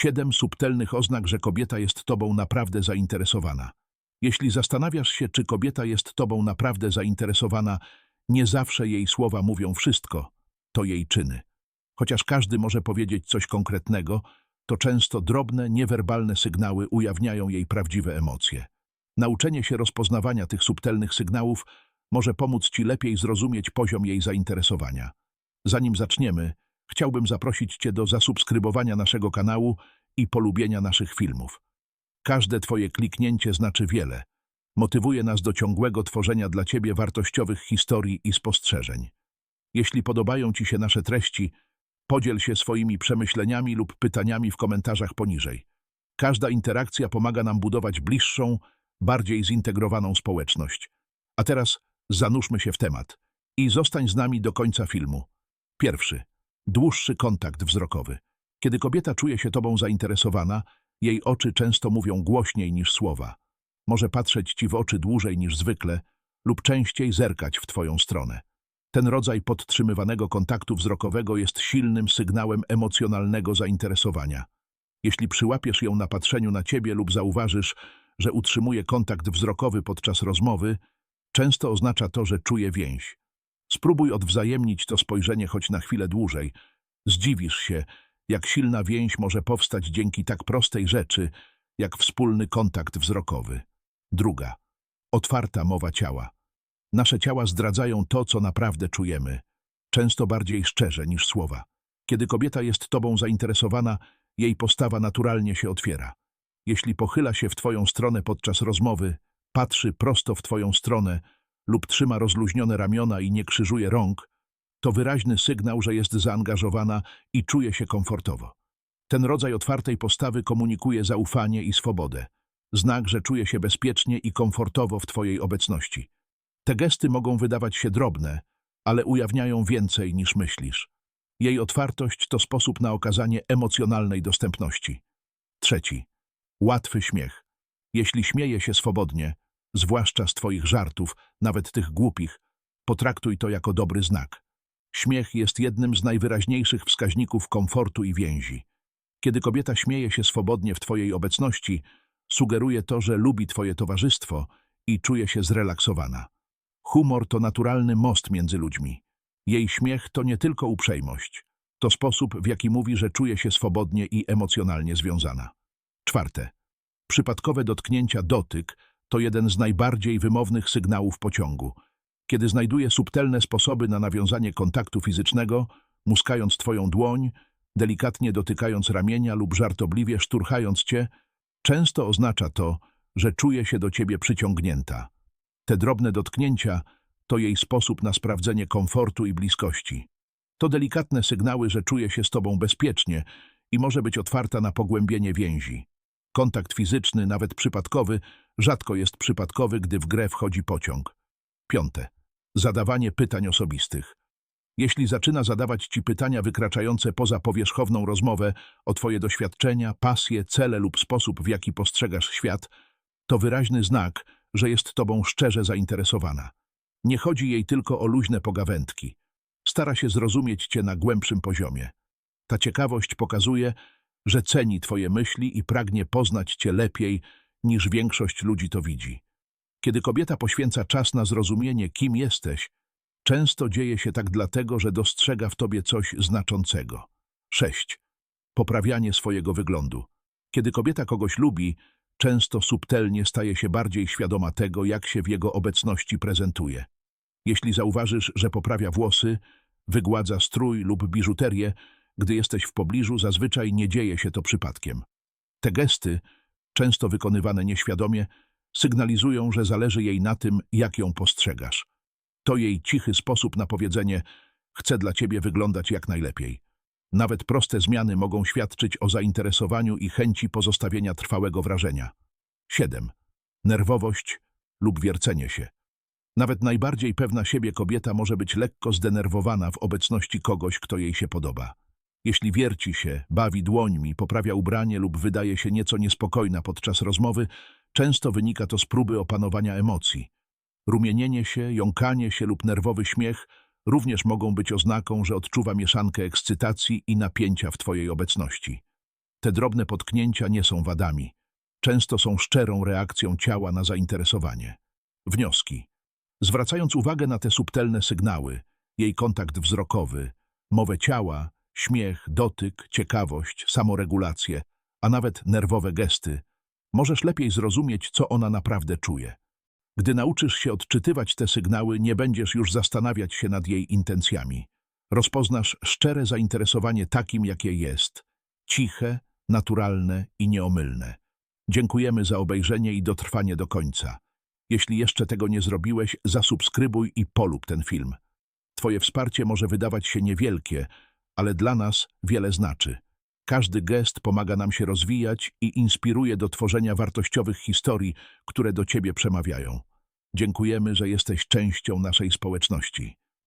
Siedem subtelnych oznak, że kobieta jest tobą naprawdę zainteresowana. Jeśli zastanawiasz się, czy kobieta jest tobą naprawdę zainteresowana, nie zawsze jej słowa mówią wszystko, to jej czyny. Chociaż każdy może powiedzieć coś konkretnego, to często drobne, niewerbalne sygnały ujawniają jej prawdziwe emocje. Nauczenie się rozpoznawania tych subtelnych sygnałów może pomóc Ci lepiej zrozumieć poziom jej zainteresowania. Zanim zaczniemy, chciałbym zaprosić Cię do zasubskrybowania naszego kanału i polubienia naszych filmów. Każde Twoje kliknięcie znaczy wiele. Motywuje nas do ciągłego tworzenia dla Ciebie wartościowych historii i spostrzeżeń. Jeśli podobają Ci się nasze treści, podziel się swoimi przemyśleniami lub pytaniami w komentarzach poniżej. Każda interakcja pomaga nam budować bliższą, bardziej zintegrowaną społeczność. A teraz zanurzmy się w temat i zostań z nami do końca filmu. Pierwszy. Dłuższy kontakt wzrokowy. Kiedy kobieta czuje się tobą zainteresowana, jej oczy często mówią głośniej niż słowa. Może patrzeć ci w oczy dłużej niż zwykle lub częściej zerkać w twoją stronę. Ten rodzaj podtrzymywanego kontaktu wzrokowego jest silnym sygnałem emocjonalnego zainteresowania. Jeśli przyłapiesz ją na patrzeniu na ciebie lub zauważysz, że utrzymuje kontakt wzrokowy podczas rozmowy, często oznacza to, że czuje więź. Spróbuj odwzajemnić to spojrzenie choć na chwilę dłużej. Zdziwisz się, jak silna więź może powstać dzięki tak prostej rzeczy, jak wspólny kontakt wzrokowy. Druga. Otwarta mowa ciała. Nasze ciała zdradzają to, co naprawdę czujemy, często bardziej szczerze niż słowa. Kiedy kobieta jest tobą zainteresowana, jej postawa naturalnie się otwiera. Jeśli pochyla się w twoją stronę podczas rozmowy, patrzy prosto w twoją stronę lub trzyma rozluźnione ramiona i nie krzyżuje rąk, to wyraźny sygnał, że jest zaangażowana i czuje się komfortowo. Ten rodzaj otwartej postawy komunikuje zaufanie i swobodę, znak, że czuje się bezpiecznie i komfortowo w twojej obecności. Te gesty mogą wydawać się drobne, ale ujawniają więcej niż myślisz. Jej otwartość to sposób na okazanie emocjonalnej dostępności. Trzeci. Łatwy śmiech. Jeśli śmieje się swobodnie, zwłaszcza z twoich żartów, nawet tych głupich, potraktuj to jako dobry znak. Śmiech jest jednym z najwyraźniejszych wskaźników komfortu i więzi. Kiedy kobieta śmieje się swobodnie w twojej obecności, sugeruje to, że lubi twoje towarzystwo i czuje się zrelaksowana. Humor to naturalny most między ludźmi. Jej śmiech to nie tylko uprzejmość. To sposób, w jaki mówi, że czuje się swobodnie i emocjonalnie związana. Czwarte. Przypadkowe dotknięcia dotyk to jeden z najbardziej wymownych sygnałów pociągu. Kiedy znajduje subtelne sposoby na nawiązanie kontaktu fizycznego, muskając twoją dłoń, delikatnie dotykając ramienia lub żartobliwie szturchając cię, często oznacza to, że czuje się do ciebie przyciągnięta. Te drobne dotknięcia to jej sposób na sprawdzenie komfortu i bliskości. To delikatne sygnały, że czuje się z tobą bezpiecznie i może być otwarta na pogłębienie więzi. Kontakt fizyczny, nawet przypadkowy, rzadko jest przypadkowy, gdy w grę wchodzi pociąg. Piąte. Zadawanie pytań osobistych. Jeśli zaczyna zadawać ci pytania wykraczające poza powierzchowną rozmowę o twoje doświadczenia, pasje, cele lub sposób, w jaki postrzegasz świat, to wyraźny znak, że jest tobą szczerze zainteresowana. Nie chodzi jej tylko o luźne pogawędki. Stara się zrozumieć cię na głębszym poziomie. Ta ciekawość pokazuje, że ceni twoje myśli i pragnie poznać cię lepiej, niż większość ludzi to widzi. Kiedy kobieta poświęca czas na zrozumienie, kim jesteś, często dzieje się tak dlatego, że dostrzega w tobie coś znaczącego. 6. Poprawianie swojego wyglądu. Kiedy kobieta kogoś lubi, często subtelnie staje się bardziej świadoma tego, jak się w jego obecności prezentuje. Jeśli zauważysz, że poprawia włosy, wygładza strój lub biżuterię, gdy jesteś w pobliżu, zazwyczaj nie dzieje się to przypadkiem. Te gesty, często wykonywane nieświadomie, sygnalizują, że zależy jej na tym, jak ją postrzegasz. To jej cichy sposób na powiedzenie chcę dla ciebie wyglądać jak najlepiej. Nawet proste zmiany mogą świadczyć o zainteresowaniu i chęci pozostawienia trwałego wrażenia. 7. Nerwowość lub wiercenie się. Nawet najbardziej pewna siebie kobieta może być lekko zdenerwowana w obecności kogoś, kto jej się podoba. Jeśli wierci się, bawi dłońmi, poprawia ubranie lub wydaje się nieco niespokojna podczas rozmowy, często wynika to z próby opanowania emocji. Rumienienie się, jąkanie się lub nerwowy śmiech również mogą być oznaką, że odczuwa mieszankę ekscytacji i napięcia w Twojej obecności. Te drobne potknięcia nie są wadami. Często są szczerą reakcją ciała na zainteresowanie. Wnioski. Zwracając uwagę na te subtelne sygnały, jej kontakt wzrokowy, mowę ciała, śmiech, dotyk, ciekawość, samoregulację, a nawet nerwowe gesty, możesz lepiej zrozumieć, co ona naprawdę czuje. Gdy nauczysz się odczytywać te sygnały, nie będziesz już zastanawiać się nad jej intencjami. Rozpoznasz szczere zainteresowanie takim, jakie jest, ciche, naturalne i nieomylne. Dziękujemy za obejrzenie i dotrwanie do końca. Jeśli jeszcze tego nie zrobiłeś, zasubskrybuj i polub ten film. Twoje wsparcie może wydawać się niewielkie, ale dla nas wiele znaczy. Każdy gest pomaga nam się rozwijać i inspiruje do tworzenia wartościowych historii, które do Ciebie przemawiają. Dziękujemy, że jesteś częścią naszej społeczności.